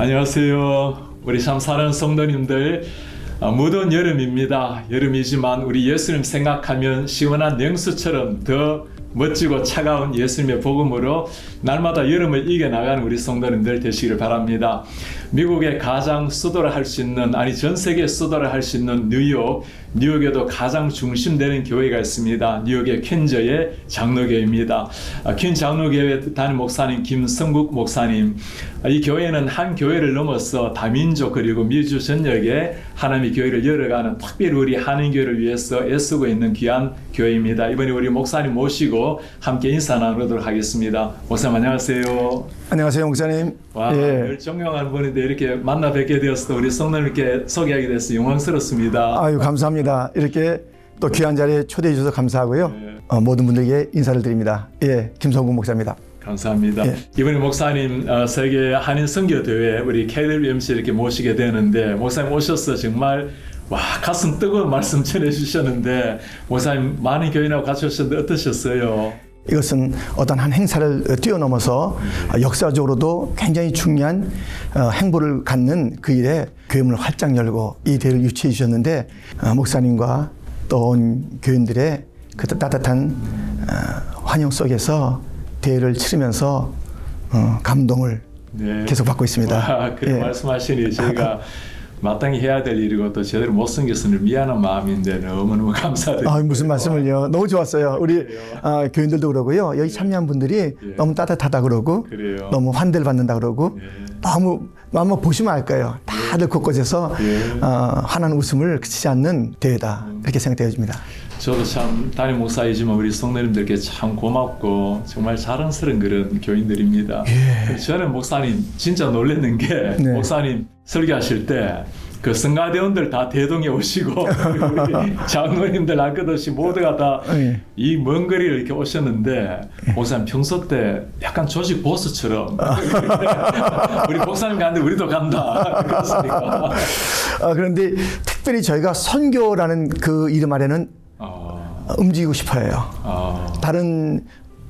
안녕하세요. 우리 참 사랑하는 성도님들. 아, 무더운 여름입니다. 여름이지만 우리 예수님 생각하면 시원한 냉수처럼 더 멋지고 차가운 예수님의 복음으로 날마다 여름을 이겨나가는 우리 성도님들 되시기를 바랍니다. 미국의 가장 수도를 할수 있는 아니 전 세계 수도를 할수 있는 뉴욕 뉴욕에도 가장 중심되는 교회가 있습니다. 뉴욕의 퀸저의 장로교회입니다. 아, 퀸 장로교회 담임 목사님 김성국 목사님 아, 이 교회는 한 교회를 넘어서 다민족 그리고 미주 전역에 하나님의 교회를 열어가는 특별히 우리 한인교회를 위해서 애쓰고 있는 귀한 교회입니다. 이번에 우리 목사님 모시고 함께 인사 나누도록 하겠습니다. 목사님 안녕하세요. 안녕하세요, 목사님. 와, 예. 늘 존경하는 분인데 이렇게 만나 뵙게 되어서 우리 성도님께 소개하게 돼서 영광스럽습니다. 아유, 감사합니다. 이렇게 또 귀한 자리에 초대해 주셔서 감사하고요. 예. 어, 모든 분들에게 인사를 드립니다. 예, 김성국 목사입니다. 감사합니다. 예. 이번에 목사님 어, 세계 한인 선교 대회 우리 KWMC 이렇게 모시게 되는데 목사님 오셔서 정말 와 가슴 뜨거운 말씀 전해 주셨는데 목사님 많은 교인하고 같이 오셨는데 어떠셨어요? 이것은 어떤 한 행사를 뛰어넘어서 어, 역사적으로도 굉장히 중요한 어, 행보를 갖는 그 일에 교회문을 활짝 열고 이 대회를 유치해 주셨는데 어, 목사님과 또 온 교인들의 그 따뜻한 어, 환영 속에서 대회를 치르면서 어, 감동을 네. 계속 받고 있습니다. 와, 그런 예. 말씀하시니 저희가 마땅히 해야 될 일이고 또 제대로 못 섬겼으니 미안한 마음인데 너무너무 감사드립니다. 아, 무슨 말씀을요? 너무 좋았어요. 우리 아, 교인들도 그러고요. 여기 참여한 분들이 너무 따뜻하다 그러고 예. 그래요. 너무 환대를 받는다 그러고 예. 너무 한번 보시면 알 거예요. 다들 곳곳에서 예. 어, 환한 웃음을 그치지 않는 대회다 이렇게 생각되어집니다. 저도 참 담임 목사이지만 우리 성도님들께 참 고맙고 정말 자랑스러운 그런 교인들입니다. 그래서 저는 목사님 진짜 놀랐는 게 네. 목사님 설교하실 때그 성가대원들 다 대동에 오시고 장로님들 할 것 없이 모두가 다 네. 이먼 거리를 이렇게 오셨는데 목사님 평소 때 약간 조직 보스처럼 우리 목사님 가는데 우리도 간다 그랬으니까 아, 그런데 특별히 저희가 선교라는 그 이름 아래는 어, 움직이고 싶어요. 어, 다른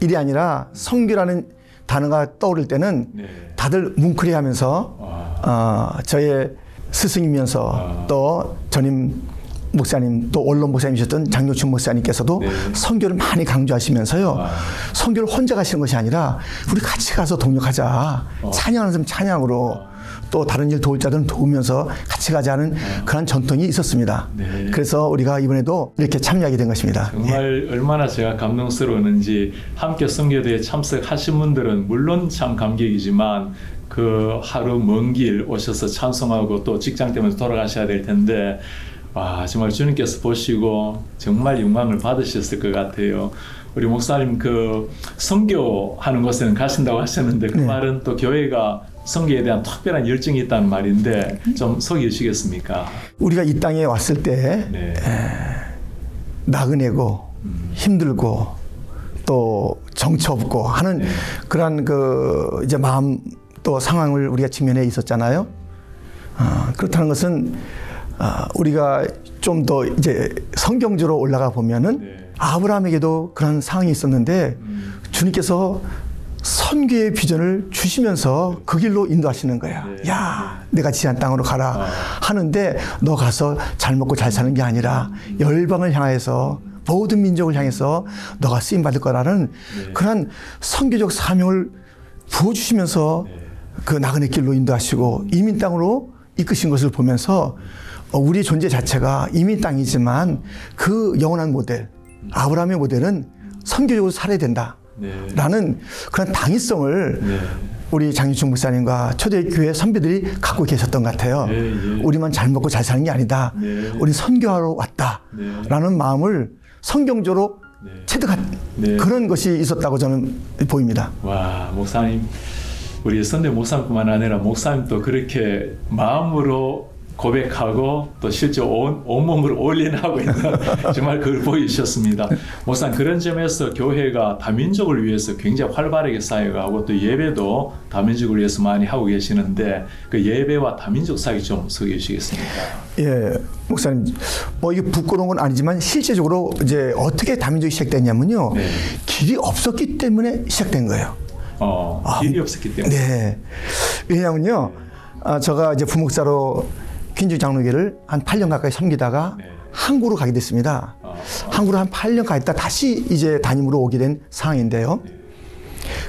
일이 아니라 선교라는 단어가 떠오를 때는 네. 다들 뭉클해하면서 와. 어, 저의 스승이면서 아. 또 전임 목사님 또 원로 목사님이셨던 장효춘 목사님께서도 네. 선교를 많이 강조하시면서요 아. 선교를 혼자 가시는 것이 아니라 우리 같이 가서 동력하자 어. 찬양하는 사람 찬양으로 또 다른 일 도울 자들은 도우면서 같이 가자는 그런 전통이 있었습니다. 어. 네. 그래서 우리가 이번에도 이렇게 참여하게 된 것입니다. 정말 얼마나 제가 감동스러웠는지 함께 선교대에 참석하신 분들은 물론 참 감격이지만 그 하루 먼 길 오셔서 찬송하고 또 직장 때문에 돌아가셔야 될 텐데 와 정말 주님께서 보시고 정말 영광을 받으셨을 것 같아요. 우리 목사님 그 선교하는 곳에는 가신다고 하셨는데 그 네. 말은 또 교회가 선교에 대한 특별한 열정이 있다는 말인데 좀 소개해 주시겠습니까? 우리가 이 땅에 왔을 때 네. 나그네고 힘들고 또 정처 없고 하는 네. 그러한 그 이제 마음 또 상황을 우리가 직면해 있었잖아요. 아, 그렇다는 것은 아, 우리가 좀 더 이제 성경적으로 올라가 보면은 네. 아브라함에게도 그런 상황이 있었는데 음. 주님께서 선교의 비전을 주시면서 그 길로 인도하시는 거야. 네. 야, 내가 지한 땅으로 가라 아. 하는데 너 가서 잘 먹고 잘 사는 게 아니라 열방을 향해서 모든 민족을 향해서 너가 쓰임 받을 거라는 네. 그런 선교적 사명을 부어 주시면서 네. 그 나그네 길로 인도하시고 이민 땅으로 이끄신 것을 보면서 어, 우리 존재 자체가 이민 땅이지만 그 영원한 모델 아브라함의 모델은 선교적으로 살아야 된다. 네. 라는 그런 당위성을 네. 우리 장윤충 목사님과 초대교회 선배들이 갖고 계셨던 것 같아요. 예, 예. 우리만 잘 먹고 잘 사는 게 아니다. 네. 우리 선교하러 왔다. 네. 라는 마음을 성경적으로 네. 체득한 네. 그런 것이 있었다고 저는 보입니다. 와 목사님 우리 선대 목사님뿐만 아니라 목사님도 그렇게 마음으로 고백하고 또 실제 온, 온몸으로 올인하고 있는 정말 그걸 보이셨습니다. 목사님 그런 점에서 교회가 다민족을 위해서 굉장히 활발하게 사역하고 또 예배도 다민족을 위해서 많이 하고 계시는데 그 예배와 다민족 사역 좀 소개해 주시겠습니까? 예, 목사님, 뭐 이게 부끄러운 건 아니지만 실제적으로 이제 어떻게 다민족이 시작됐냐면요. 네. 길이 없었기 때문에 시작된 거예요. 어, 길이 없었기 때문에. 네. 왜냐면요. 아, 제가 이제 부목사로 퀸즈 장로교를 한 8년 가까이 섬기다가 네. 항구로 가게 됐습니다. 아, 항구로 한 8년 가 있다 다시 이제 담임으로 오게 된 상황인데요.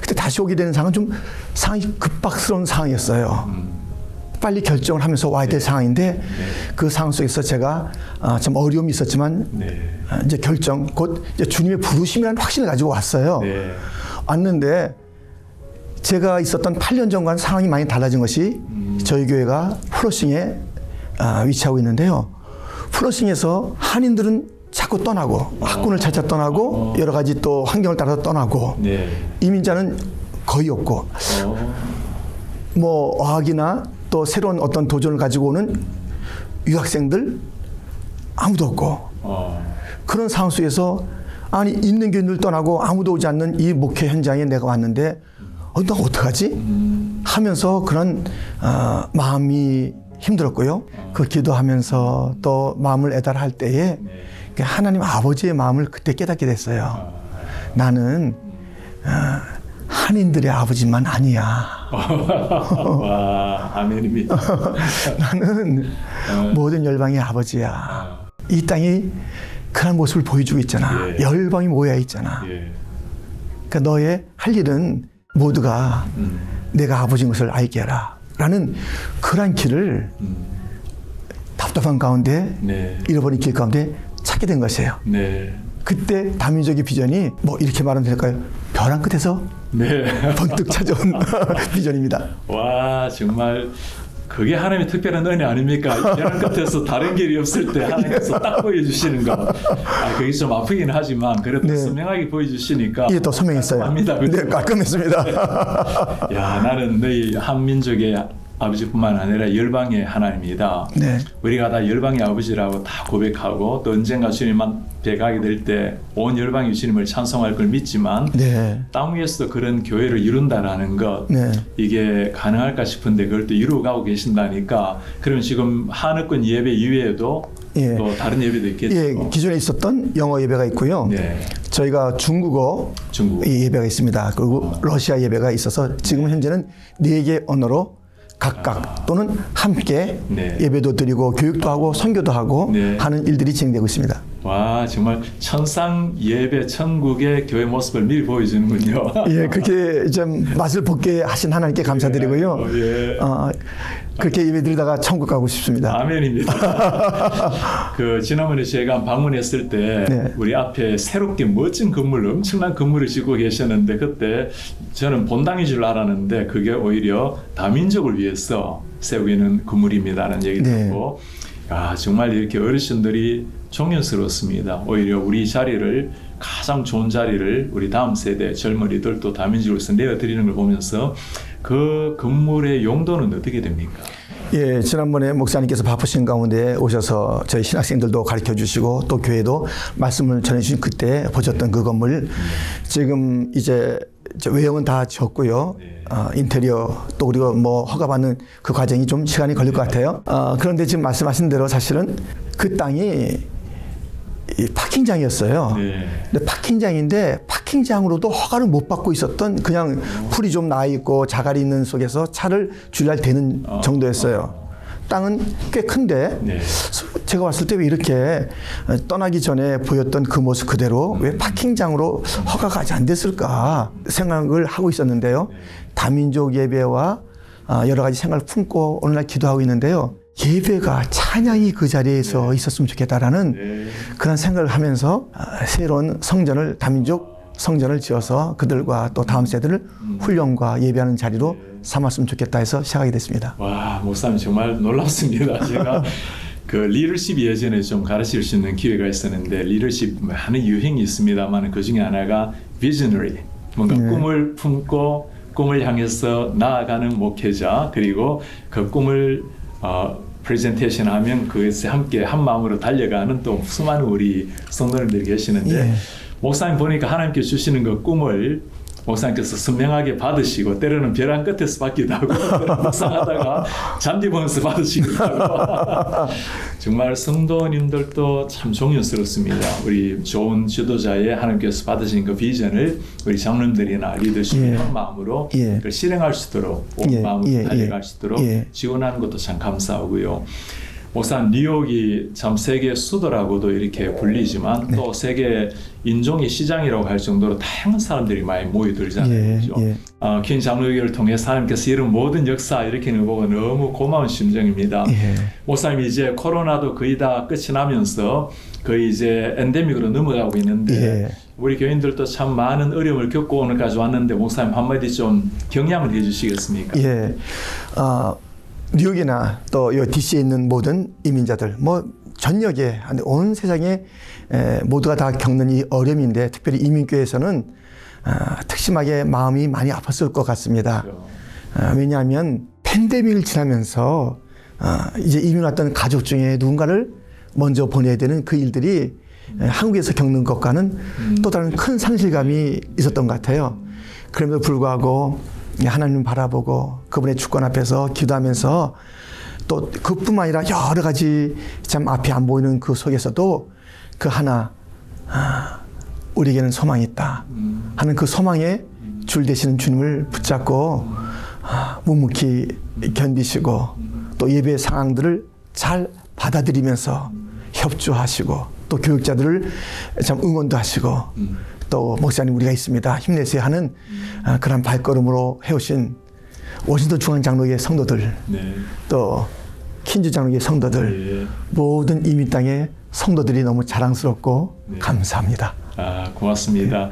그때 다시 오게 되는 상황은 좀 상황이 급박스러운 상황이었어요. 빨리 결정을 하면서 와야 될 상황인데 그 상황 속에서 제가 아, 좀 어려움이 있었지만 네. 아, 이제 결정 곧 이제 주님의 부르심이라는 확신을 가지고 왔어요. 네. 왔는데 제가 있었던 8년 전과는 상황이 많이 달라진 것이 저희 교회가 플러싱에 아, 위치하고 있는데요. 플러싱에서 한인들은 자꾸 떠나고 학군을 찾아 떠나고 여러 가지 또 환경을 따라서 떠나고 네. 이민자는 거의 없고 어, 뭐 어학이나 또 새로운 어떤 도전을 가지고 오는 유학생들 아무도 없고. 어, 그런 상황 속에서 아니 있는 교인들 떠나고 아무도 오지 않는 이 목회 현장에 내가 왔는데 어, 나 어떡하지? 하면서 그런 어, 마음이 힘들었고요. 그 기도하면서 또 마음을 애달할 때에 그 하나님 아버지의 마음을 그때 깨닫게 됐어요. 나는 어, 한인들의 아버지만 아니야. 와, 아멘입니다. 나는 모든 열방의 아버지야. 이 땅이 그런 모습을 보여주고 있잖아. 예. 열방이 모여 있잖아. 예. 그러니까 너의 할 일은 모두가 음. 내가 아버지인 것을 알게 하라. 라는 그러한 길을 답답한 가운데 네. 잃어버린 길 가운데 찾게 된 것이에요. 네. 그때 다민족의 비전이 뭐 이렇게 말하면 될까요? 벼랑 끝에서 네. 번뜩 찾아온 비전입니다. 와, 정말 그게 하나님의 특별한 은혜 아닙니까? 벼랑 끝에서 다른 길이 없을 때 하나님께서 딱 보여주시는 거. 아, 그게 좀 아프긴 하지만 그래도 네. 선명하게 보여주시니까. 이게 또 선명했어요. 합니다. 네, 깔끔했습니다. 야, 나는 너희 한민족의 아버지뿐만 아니라 열방의 하나님이다. 네. 우리가 다 열방의 아버지라고 다 고백하고 또 언젠가 주님한테 가게 될 때 온 열방이 주님을 찬송할 걸 믿지만 네. 땅 위에서도 그런 교회를 이룬다라는 것 네. 이게 가능할까 싶은데 그걸 또 이루어가고 계신다니까 그러면 지금 한의권 예배 이외에도 예. 또 다른 예배도 있겠죠. 예, 기존에 있었던 영어 예배가 있고요. 네. 저희가 중국어 중국. 이 예배가 있습니다. 그리고 러시아 예배가 있어서 지금 현재는 네 개 언어로 각각 또는 함께 네. 예배도 드리고 교육도 하고 선교도 하고 네. 하는 일들이 진행되고 있습니다. 와 정말 천상 예배 천국의 교회 모습을 미리 보여주는군요. 예, 그렇게 좀 맛을 보게 하신 하나님께 감사드리고요. 예. 예. 어, 그렇게 예배 드리다가 천국 가고 싶습니다. 아멘입니다. 그 지난번에 제가 방문했을 때 네. 우리 앞에 새롭게 멋진 건물, 엄청난 건물을 짓고 계셨는데 그때 저는 본당인 줄 알았는데 그게 오히려 다민족을 위해서 세우고 있는 건물입니다라는 얘기 네. 듣고 아 정말 이렇게 어르신들이 존경스럽습니다. 오히려 우리 자리를 가장 좋은 자리를 우리 다음 세대 젊은이들 또 다민족으로서 내어드리는 걸 보면서 그 건물의 용도는 어떻게 됩니까? 예, 지난번에 목사님께서 바쁘신 가운데 오셔서 저희 신학생들도 가르쳐 주시고 또 교회도 말씀을 전해 주신 그때 보셨던 그 건물 지금 이제 외형은 다 지었고요. 네. 어, 인테리어 또 그리고 뭐 허가받는 그 과정이 좀 시간이 걸릴 것 같아요. 어, 그런데 지금 말씀하신 대로 사실은 그 땅이 이 파킹장이었어요. 네. 근데 파킹장인데 파킹장으로도 허가를 못 받고 있었던 그냥 풀이 좀 나 있고 자갈이 있는 속에서 차를 주리할 되는 어. 정도였어요. 땅은 꽤 큰데 네. 제가 왔을 때 왜 이렇게 떠나기 전에 보였던 그 모습 그대로 왜 파킹장으로 허가가 아직 안 됐을까 생각을 하고 있었는데요. 다민족 예배와 아, 여러 가지 생각을 품고 오늘날 기도하고 있는데요. 예배가 찬양이 그 자리에서 있었으면 좋겠다라는 네. 그런 생각을 하면서 아, 새로운 성전을 다민족 성전을 지어서 그들과 또 다음 세대를 훈련과 예배하는 자리로 삼았으면 좋겠다 해서 시작하게 됐습니다. 와 목사님 정말 놀랍습니다. 제가 그 리더십 예전에 좀 가르칠 수 있는 기회가 있었는데 리더십 많은 유행이 있습니다만 그 중에 하나가 비저너리 뭔가 네. 꿈을 품고 꿈을 향해서 나아가는 목회자 그리고 그 꿈을 어, 프레젠테이션 하면 그것에 함께 한 마음으로 달려가는 또 수많은 우리 성도님들이 계시는데 예. 목사님 보니까 하나님께 주시는 그 꿈을 목사님께서 선명하게 받으시고 때로는 벼랑 끝에서 받기도 하고 묵상하다가 잔디 보면서 받으시기도 하고 정말 성도님들도 참 존경스럽습니다. 우리 좋은 지도자의 하나님께서 받으신 그 비전을 우리 장로님들이나 리더십이 예. 한 마음으로 예. 실행할 수 있도록 온 예, 마음으로 예, 달려갈 예. 수 있도록 예. 지원하는 것도 참 감사하고요. 목사님 뉴욕이 참 세계 수도라고도 이렇게 불리지만 네. 또 세계 인종의 시장이라고 할 정도로 다양한 사람들이 많이 모여들잖아요. 예? 예. 어, 긴 장로교를 통해서 하나님께서 이런 모든 역사 이렇게 보고 너무 고마운 심정입니다. 예. 목사님 이제 코로나도 거의 다 끝이 나면서 거의 이제 엔데믹으로 넘어가고 있는데 예. 우리 교인들도 참 많은 어려움을 겪고 오늘까지 왔는데 목사님 한마디 좀 경량을 해주시겠습니까? 예. 어, 뉴욕이나 또이 DC에 있는 모든 이민자들, 뭐 전역에 온 세상에 에, 모두가 다 겪는 이 어려움인데 특별히 이민교회에서는 아, 특심하게 마음이 많이 아팠을 것 같습니다. 그렇죠. 아, 왜냐하면 팬데믹을 지나면서 아, 이제 이민 왔던 가족 중에 누군가를 먼저 보내야 되는 그 일들이 에, 한국에서 겪는 것과는 또 다른 큰 상실감이 있었던 것 같아요. 그럼에도 불구하고 하나님 바라보고 그분의 주권 앞에서 기도하면서 또 그뿐만 아니라 여러 가지 참 앞이 안 보이는 그 속에서도 그 하나 아, 우리에게는 소망이 있다 하는 그 소망에 줄 되시는 주님을 붙잡고 아, 묵묵히 견디시고 또 예배 상황들을 잘 받아들이면서 협조하시고 또 교육자들을 참 응원도 하시고 또 목사님 우리가 있습니다 힘내세요 하는 아, 그런 발걸음으로 해오신 워싱턴 중앙장로의 성도들 네. 또 킨즈 장로의 성도들 예. 모든 이민 땅의 성도들이 너무 자랑스럽고 네. 감사합니다. 아, 고맙습니다.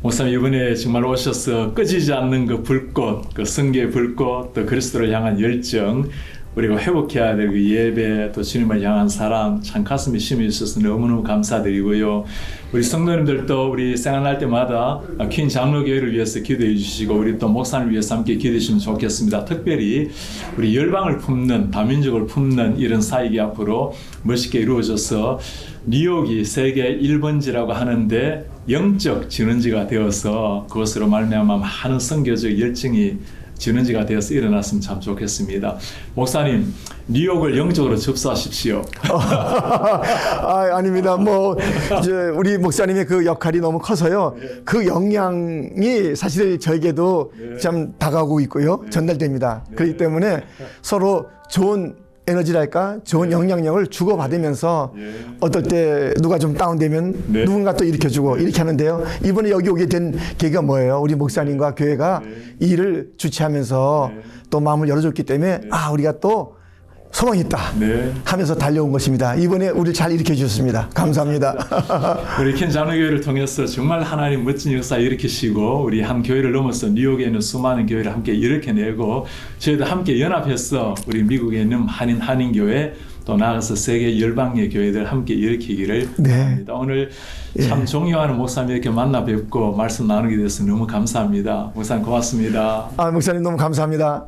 목사님 이번에 정말 오셔서 꺼지지 않는 그 불꽃, 그 성계의 불꽃, 또 그리스도를 향한 열정, 우리가 회복해야 될 그 예배, 또 주님을 향한 사랑, 참 가슴에 심이 있어서 너무너무 감사드리고요. 우리 성도님들도 우리 생각날 때마다 퀸 장로교회를 위해서 기도해 주시고, 우리 또 목사님을 위해서 함께 기도해 주시면 좋겠습니다. 특별히 우리 열방을 품는, 다민족을 품는 이런 사역이 앞으로 멋있게 이루어져서 뉴욕이 세계 1번지라고 하는데 영적 진원지가 되어서 그것으로 말미암아 많은 선교적 열정이 진원지가 되어서 일어났으면 참 좋겠습니다. 목사님, 뉴욕을 영적으로 접수하십시오. 아, 아닙니다. 뭐 이제 우리 목사님의 그 역할이 너무 커서요. 그 영향이 사실 저에게도 참 다가오고 있고요. 전달됩니다. 그렇기 때문에 서로 좋은 에너지랄까 좋은 영향력을 주고 받으면서 예. 어떨 때 누가 좀 다운되면 네. 누군가 또 일으켜주고 이렇게 하는데요. 이번에 여기 오게 된 계기가 뭐예요? 우리 목사님과 교회가 이 일을 주최하면서 네. 또 마음을 열어줬기 때문에 아 우리가 또 소망이 있다 네. 하면서 달려온 것입니다. 이번에 우리를 잘 일으켜 주셨습니다. 감사합니다. 우리 켄 장로교회를 통해서 정말 하나님 멋진 역사 일으키시고 우리 한 교회를 넘어서 뉴욕에 있는 수많은 교회를 함께 일으켜내고 저희도 함께 연합해서 우리 미국에 있는 한인 한인교회 또 나아가서 세계 열방의 교회들 함께 일으키기를 네. 바랍니다. 오늘 참 존경하는 목사님 이렇게 만나 뵙고 말씀 나누게 돼서 너무 감사합니다. 목사님 고맙습니다. 아, 목사님 너무 감사합니다.